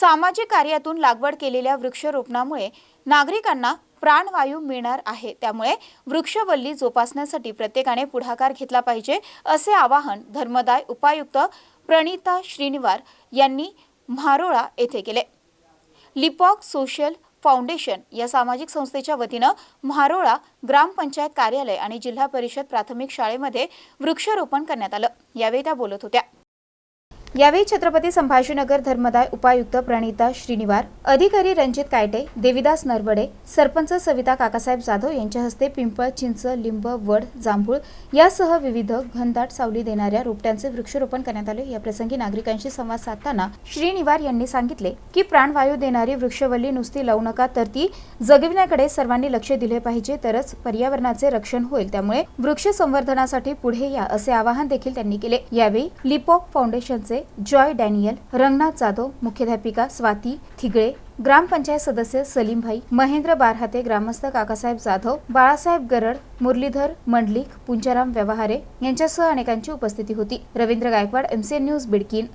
सामाजिक कार्यातून लागवड केलेल्या वृक्षरोपणामुळे नागरिकांना प्राणवायू मिळणार आहे. त्यामुळे वृक्षवल्ली जोपासण्यासाठी प्रत्येकाने पुढाकार घेतला पाहिजे असे आवाहन धर्मदाय उपायुक्त प्रणिता श्रीनिवार यांनी म्हारोळा येथे केले. लिपॉक सोशल फाउंडेशन या सामाजिक संस्थेच्या वतीनं म्हारोळा ग्रामपंचायत कार्यालय आणि जिल्हा परिषद प्राथमिक शाळेमध्ये वृक्षारोपण करण्यात आलं. यावेळी त्या बोलत होत्या. यावेळी छत्रपती संभाजीनगर धर्मदाय उपायुक्त प्रणिता श्रीनिवार अधिकारी रणजित कायटे देविदास नरवडे सरपंच सविता काकासाहेब जाधव यांच्या हस्ते पिंपळ चिंच लिंब वड जांभूळ यासह विविध घनदाट सावली देणाऱ्या रोपट्यांचे वृक्षरोपण करण्यात आले. याप्रसंगी नागरिकांशी संवाद साधताना श्रीनिवार यांनी सांगितले की प्राणवायू देणारी वृक्षवल्ली नुसती लावू नका तर ती जगविण्याकडे सर्वांनी लक्ष दिले पाहिजे तरच पर्यावरणाचे रक्षण होईल. त्यामुळे वृक्ष संवर्धनासाठी पुढे या असे आवाहन देखील त्यांनी केले. यावेळी लिपॉक फाउंडेशनचे जॉय डॅनियल रंगनाथ जाधव मुख्याध्यापिका स्वाती थिगळे ग्रामपंचायत सदस्य सलीमभाई महेंद्र बारहाते ग्रामस्थ काकासाहेब जाधव बाळासाहेब गरड मुरलीधर मंडलिक पुंजाराम व्यवहारे यांच्यासह अनेकांची उपस्थिती होती. Ravindra Gaikwad MCN news Bidkin.